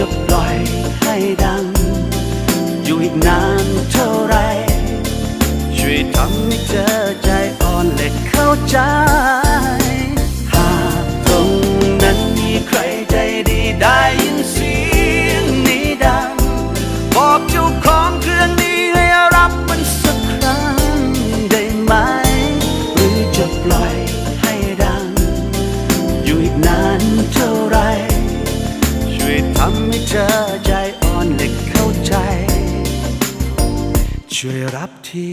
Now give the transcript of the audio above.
จะปล่อยให้ดัง อยู่อีกนานเท่าไร ช่วยทำให้เธอใจอ่อนและเข้าใจ หากตรงนั้นมีใครใจดีได้ยินเสียงนี้ดัง บอกเจ้าของเครื่องนี้ให้รับมันสักครั้งได้ไหม หรือจะปล่อยให้ดัง อยู่อีกนาน ธอใจอ่อนและเข้าใจ ช่วยรับที